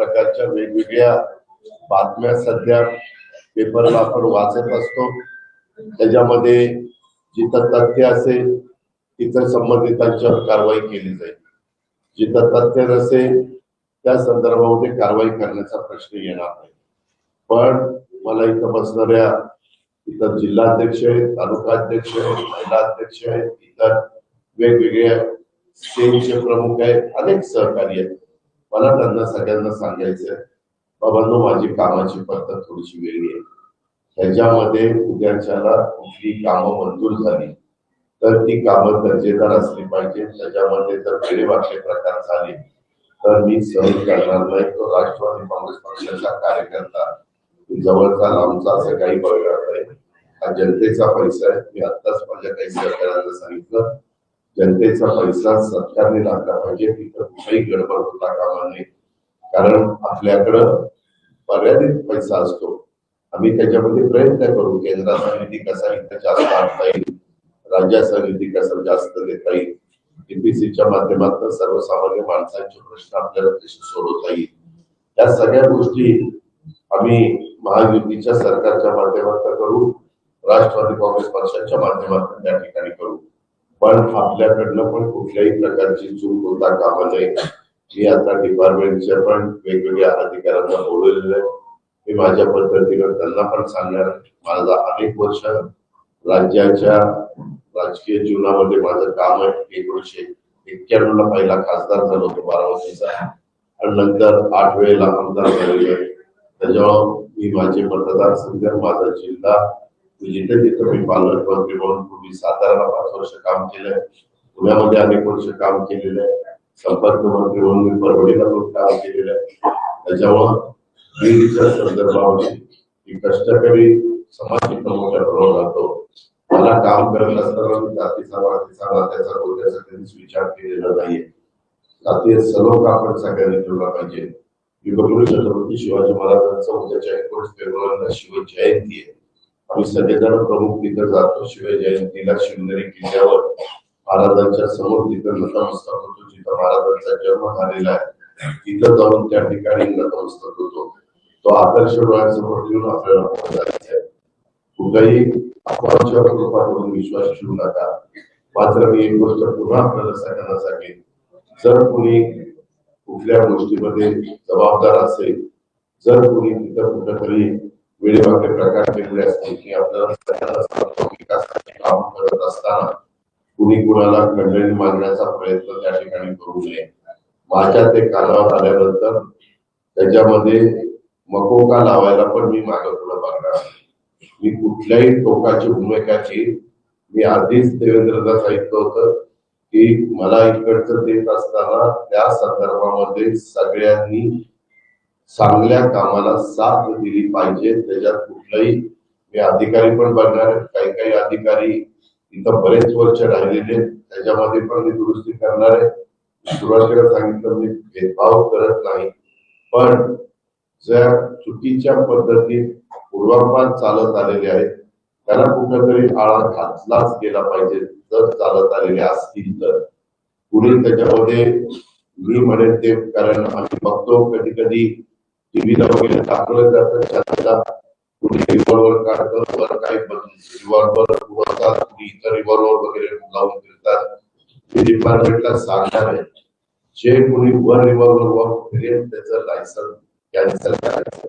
प्रकारच्या वेगवेगळ्या बातम्या सध्या पेपरला आपण वाचत असतो. त्याच्यामध्ये जिथं तथ्य असेल तिथं संबंधितांच्यावर कारवाई केली जाईल. जिथं तथ्य नसेल त्या संदर्भामध्ये कारवाई करण्याचा प्रश्न येणार नाही. पण मला इथं बसणाऱ्या इतर जिल्हाध्यक्ष आहेत तालुका अध्यक्ष आहेत महिला अध्यक्ष आहेत इतर वेगवेगळ्या सेलचे प्रमुख आहेत अनेक सहकारी आहेत. मला त्यांना सगळ्यांना सांगायचं बाबांनो माझी कामाची पद्धत थोडीशी वेगळी आहे. ह्याच्यामध्ये उद्याच्याला कुठली कामं मंजूर झाली तर ती कामं दर्जेदार असली पाहिजे त्याच्यामध्ये जर वेळेवाकले प्रकार झाले तर मी सहज करणार नाही. तो राष्ट्रवादी काँग्रेस पक्षाचा कार्यकर्ता जवळचा लांबचा असं काही बघणार नाही हा जनतेचा पैसा आहे. मी आत्ताच माझ्या काही सहकार्यांना सांगितलं जनतेचा पैसा सरकारने लागला पाहिजे. तिथं कुठेही गडबड होता कामा नये कारण आपल्याकडं मर्यादित पैसा असतो. आम्ही त्याच्यामध्ये प्रयत्न करू. केंद्राचा निधी कसा इथं जास्त आणता येईल? राज्याचा निधी कसा जास्त देता येईल? एपीसीच्या माध्यमातून सर्वसामान्य माणसांचे प्रश्न आपल्याला कसे सोडवता येईल. या सगळ्या गोष्टी आम्ही महायुतीच्या सरकारच्या माध्यमातून करू. राष्ट्रवादी काँग्रेस पक्षाच्या माध्यमातून त्या ठिकाणी करू. पण आपल्याकडनं पण कुठल्याही प्रकारची चूक होता कामा नये. मी आता डिपार्टमेंटच्या पण वेगवेगळ्या अधिकाऱ्यांना बोलवलेलं आहे. मी माझ्या पद्धतीनं त्यांना पण सांगणार माझा अनेक वर्ष राज्याच्या राजकीय जीवनामध्ये माझं काम आहे. एकोणीशे एक्क्याण्णव ला पहिला खासदार झालो होतो बारामतीचा. आणि नंतर आठ वेळेला आमदार झालेलो आहे. त्याच्यामुळे मी माझे मतदारसंघ माझा जिल्हा जिथे जिथे मी पालकमंत्री म्हणून पूर्वी साताराला पाच वर्ष काम केलंय पुण्यामध्ये अनेक वर्ष काम केलेलं आहे. संपर्क मंत्री म्हणून मी परभणीला पण काम केलेलं आहे. त्याच्यामुळं बीडच्या संदर्भामध्ये कष्ट कमी समाज इथं मोठ्या प्रमाणात राहतो. मला काम करत असताना मी जातीचा वाटीचा नात्याचा गोत्याचा कधीच विचार केलेला नाहीये. जातीय सर्व आपण सगळ्यांनी ठेवला पाहिजे. मी बघू शकतो की शिवाजी महाराजांचा उद्याच्या एकोणीस फेब्रुवारीला शिवजयंती आहे. आम्ही सगळेजण प्रमुख तिथं जातो. शिवाय जयंतीला शिवनेरी किल्ल्यावर महाराजांच्या समोर तिथं नतमस्तक होतो. जिथं महाराजांचा जन्म झालेला आहे. तिथं जाऊन त्या ठिकाणी नतमस्तक होतो. तो आदर्श डोळ्यासमोर ठेवून आपल्याला जायचं आहे रूपातून विश्वास ठेवू नका. मात्र मी एक गोष्ट पुन्हा आपल्याला सगळ्यांना सांगेन जर कोणी कुठल्या गोष्टीमध्ये जबाबदार असेल जर कोणी तिथं कुठेतरी वेळेमध्ये प्रकार केलेले असते की आपल्याला विकासाचे काम करत असताना कुणी कुणाला खंडणी मारण्याचा प्रयत्न त्या ठिकाणी करू नये। माझ्या ते कानावर आल्यानंतर त्याच्यामध्ये मकोका लावायला पण मी मागं पुढे बघणार मी कुठल्याही टोकाची भूमिकाची मी आधीच देवेंद्रदा सांगितलं होतं की मला इकडचं देत असताना त्या संदर्भामध्ये सगळ्यांनी चांगल्या कामाला साथ दिली पाहिजे. त्याच्यात कुठलाही मी अधिकारी पण बघणार काही काही अधिकारी इथं बरेच वर्ष राहिलेले आहेत. त्याच्यामध्ये पण मी दुरुस्ती करणार आहे. सुरुवातीला सांगितलं मी भेदभाव करत नाही. पण ज्या चुकीच्या पद्धतीत पूर्वापार चालत आलेले आहेत त्याला कुठेतरी आळा घातलाच गेला पाहिजे जर चालत आलेले असतील तर. पुढील त्याच्यामध्ये मी म्हणेन ते कारण आम्ही बघतो कधी कधी टीव्ही वगैरे दाखवलं जातं त्याचा कुणी रिव्हॉल्वर काढतं वर काही रिव्हॉल्वर पुरवतात कुणी इतर रिव्हॉल्वर वगैरे लावून फिरतात. हे डिपार्टमेंटला सांगणार आहे. जे कोणी वर रिव्हॉल्वर वर फिरेल त्याचं लायसन कॅन्सल करायचं.